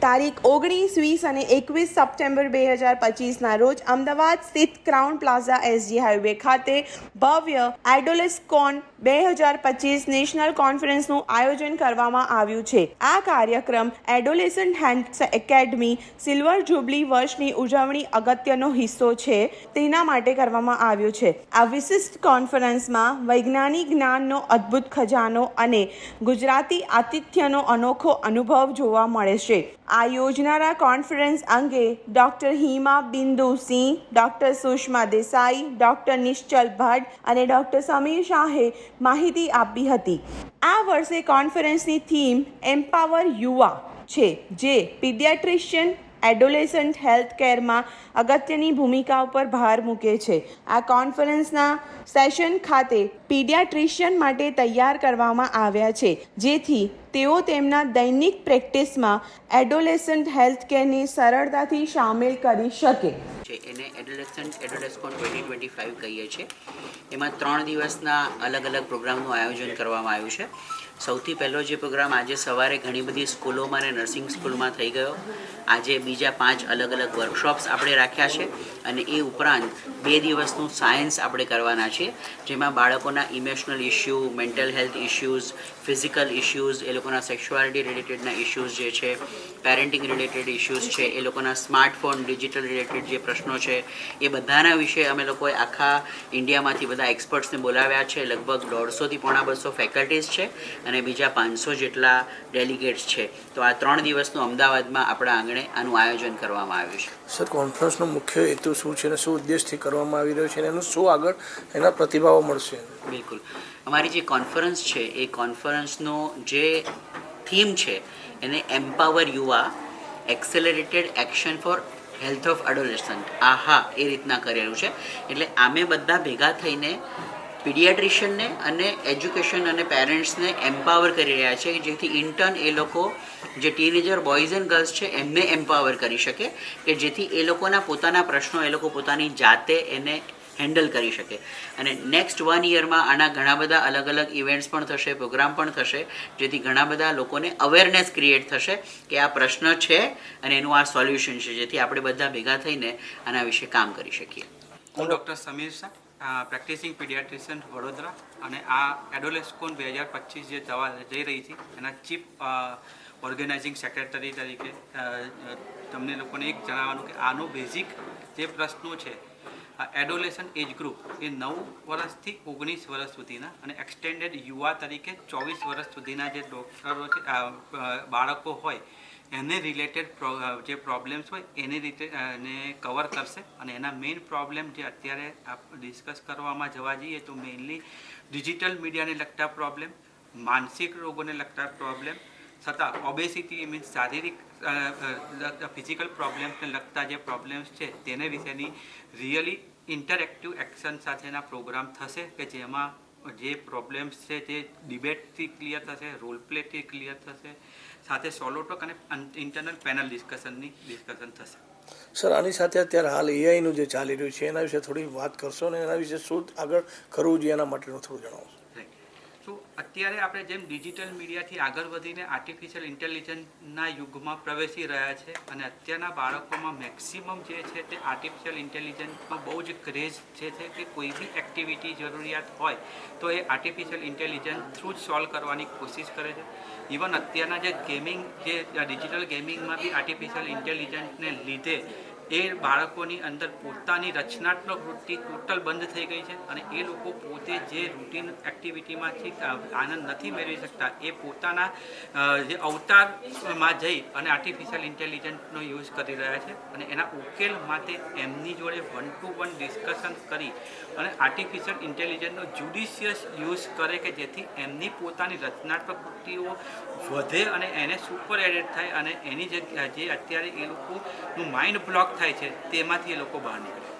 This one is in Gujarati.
તારીખ ઓગણીસ, વીસ અને એકવીસ સપ્ટેમ્બર બે હજાર પચીસના રોજ અમદાવાદ સ્થિત ક્રાઉન પ્લાઝા એસજી હાઈવે ખાતે ભવ્ય એડોલેસ્કોન બે હજાર પચીસ નેશનલ કોન્ફરન્સનું આયોજન કરવામાં આવ્યું છે. આ કાર્યક્રમ adolescent health academy silver jubilee વર્ષની ઉજવણી અગત્યનો હિસ્સો છે તેના માટે કરવામાં આવ્યો છે. આ વિશિષ્ટ કોન્ફરન્સમાં વૈજ્ઞાનિક જ્ઞાનનો અદ્ભુત ખજાનો અને ગુજરાતી આતિથ્યનો અનોખો અનુભવ જોવા મળે છે. આ યોજનારા કોન્ફરન્સ અંગે doctor Hima Bindu Singh, doctor Sushma Desai, doctor Nishchal Bhatt અને ડૉક્ટર સમીર શાહે માહિતી આપી હતી. આ વર્ષે કોન્ફરન્સની થીમ એમ્પાવર યુવા છે, જે પીડિયાટ્રિશિયન એડોલેસન્ટ હેલ્થ કેરમાં અગત્યની ભૂમિકા ઉપર ભાર મૂકે છે. આ કોન્ફરન્સના સેશન ખાતે પીડિયાટ્રિશિયન માટે તૈયાર કરવામાં આવ્યા છે, જેથી તેઓ તેમના દૈનિક પ્રેક્ટિસમાં એડોલેસન્ટ હેલ્થ કેરને સરળતાથી સામેલ કરી શકે. છે એને adolescent, adolescon twenty twenty five કહીએ છીએ. એમાં ત્રણ દિવસના અલગ અલગ પ્રોગ્રામનું આયોજન કરવામાં આવ્યું છે. સૌથી પહેલો જે પ્રોગ્રામ આજે સવારે ઘણી બધી સ્કૂલોમાં અને નર્સિંગ સ્કૂલમાં થઈ ગયો. આજે બીજા પાંચ અલગ અલગ વર્કશોપ્સ આપણે રાખ્યા છે અને એ ઉપરાંત બે દિવસનું સાયન્સ આપણે કરવાના છે જેમાં બાળકોના emotional issue, mental health issues, physical issues, એ લોકોના સેક્સ્યુઆલિટી રિલેટેડના ઇશ્યુઝ જે છે પેરેન્ટિંગ રિલેટેડ ઇશ્યુઝ છે એ લોકોના સ્માર્ટફોન ડિજિટલ રિલેટેડ જે પ્રશ્નો છે એ બધાના વિશે અમે લોકોએ આખા ઇન્ડિયામાંથી બધા એક્સપર્ટ્સને બોલાવ્યા છે. લગભગ દોઢસોથી પોણા બસો ફેકલ્ટીઝ છે અને બીજા પાંચસો જેટલા ડેલિગેટ્સ છે. તો આ ત્રણ દિવસનું અમદાવાદમાં આપણા આંગણે આનું આયોજન કરવામાં આવ્યું છે. સર કોન્ફરન્સનો મુખ્ય હેતુ શું છે અને શું ઉદ્દેશથી કરવામાં આવી રહ્યો છે અને એનું શું આગળ એના પ્રતિભાવો મળશે? બિલકુલ. અમારી જે કોન્ફરન્સ છે, એ કોન્ફરન્સનો જે થીમ છે, એને એમ્પાવર યુવા accelerated action for health of adolescent આ હા એ રીતના કરેલું છે. એટલે આમે બધા ભેગા થઈને પીડિયાટ્રિશિયનને અને એજ્યુકેશન અને પેરેન્ટ્સને એમ્પાવર કરી રહ્યા છે જેથી ઇન્ટર્ન એ લોકો, જે ટીનેજર બોયઝ એન્ડ ગર્લ્સ છે, એમને એમ્પાવર કરી શકે, કે જેથી એ લોકોના પોતાના પ્રશ્નો, એ લોકો પોતાની જાતે એને હેન્ડલ કરી શકે. અને નેક્સ્ટ વન યરમાં આના ઘણા બધા અલગ અલગ ઇવેન્ટ્સ પણ થશે પ્રોગ્રામ પણ થશે, જેથી ઘણા બધા લોકોને અવેરનેસ ક્રિએટ થશે કે આ પ્રશ્ન છે અને એનું આ સોલ્યુશન છે, જેથી આપણે બધા ભેગા થઈને આના વિશે કામ કરી શકીએ. હું doctor Sameer Shah practising paediatrician Vadodara અને આ એડોલેસ્કોન બે હજાર પચીસ જે જવા જઈ રહી છે, એના ચીફ ઓર્ગેનાઇઝિંગ સેક્રેટરી તરીકે તમને લોકોને એક જણાવવાનું કે આનો બેઝિક જે પ્રશ્નો છે એડોલેશન એજ ગ્રુપ એ નવ વર્ષથી ઓગણીસ વર્ષ સુધીના અને એક્સટેન્ડેડ યુવા તરીકે ચોવીસ વર્ષ સુધીના જે ડોક્ટરો છે બાળકો હોય, એને રિલેટેડ જે પ્રોબ્લેમ્સ હોય, એને રીતે એને કવર કરશે. અને એના મેઇન પ્રોબ્લેમ જે અત્યારે ડિસ્કસ કરવામાં જવા જઈએ તો મેઇનલી ડિજિટલ મીડિયાને લગતા પ્રોબ્લેમ માનસિક રોગોને લગતા પ્રોબ્લેમ છતાં ઓબેસિટી મીન્સ શારીરિક ફિઝિકલ પ્રોબ્લેમ્સને લગતા જે પ્રોબ્લેમ્સ છે, તેને વિશેની રિયલી ઇન્ટરેક્ટિવ એક્શન સાથેના પ્રોગ્રામ થશે કે જેમાં જે પ્રોબ્લેમ્સ છે તે ડિબેટથી ક્લિયર થશે રોલ પ્લેથી ક્લિયર થશે, સાથે સોલો ટોક અને ઇન્ટરનલ પેનલ ડિસ્કશનની ડિસ્કશન થશે. સર, આની સાથે અત્યારે હાલ એઆઈનું જે ચાલી રહ્યું છે, એના વિશે થોડી વાત કરશો અને એના વિશે શું આગળ કરવું જોઈએ? એના માટેનું થોડું જણાવો તો અત્યારે આપણે જેમ ડિજિટલ મીડિયાથી આગળ વધીને આર્ટિફિશિયલ ઇન્ટેલિજન્સના યુગમાં પ્રવેશી રહ્યા છે અને અત્યારના બાળકોમાં મેક્સિમમ જે છે તે આર્ટિફિશિયલ ઇન્ટેલિજન્સમાં બહુ જ ક્રેઝ જે છે કે કોઈ બી એક્ટિવિટી જરૂરિયાત હોય, તો એ આર્ટિફિશિયલ ઇન્ટેલિજન્સ થ્રુ જ સોલ્વ કરવાની કોશિશ કરે છે. ઇવન અત્યારના જે ગેમિંગ જે ડિજિટલ ગેમિંગમાં બી આર્ટિફિશિયલ ઇન્ટેલિજન્સને લીધે એ બાળકોની અંદર પોતાની રચનાત્મક વૃત્તિ ટોટલ બંધ થઈ ગઈ છે અને એ લોકો પોતે જે રૂટીન એક્ટિવિટીમાંથી આનંદ નથી મેળવી શકતા, એ પોતાના જે અવતારમાં જઈ અને આર્ટિફિશિયલ ઇન્ટેલિજન્સનો યુઝ કરી રહ્યા છે અને એના ઉકેલ માટે એમની જોડે વન ટુ વન ડિસ્કશન કરી અને આર્ટિફિશિયલ ઇન્ટેલિજન્સનો જ્યુડિશિયસ યુઝ કરે કે જેથી એમની પોતાની રચનાત્મક વૃત્તિઓ વધે અને એને સુપર એડેડ થાય અને એની જે જે અત્યારે એ લોકોનું માઇન્ડ બ્લોક થાય છે તેમાંથી એ લોકો બહાર નીકળે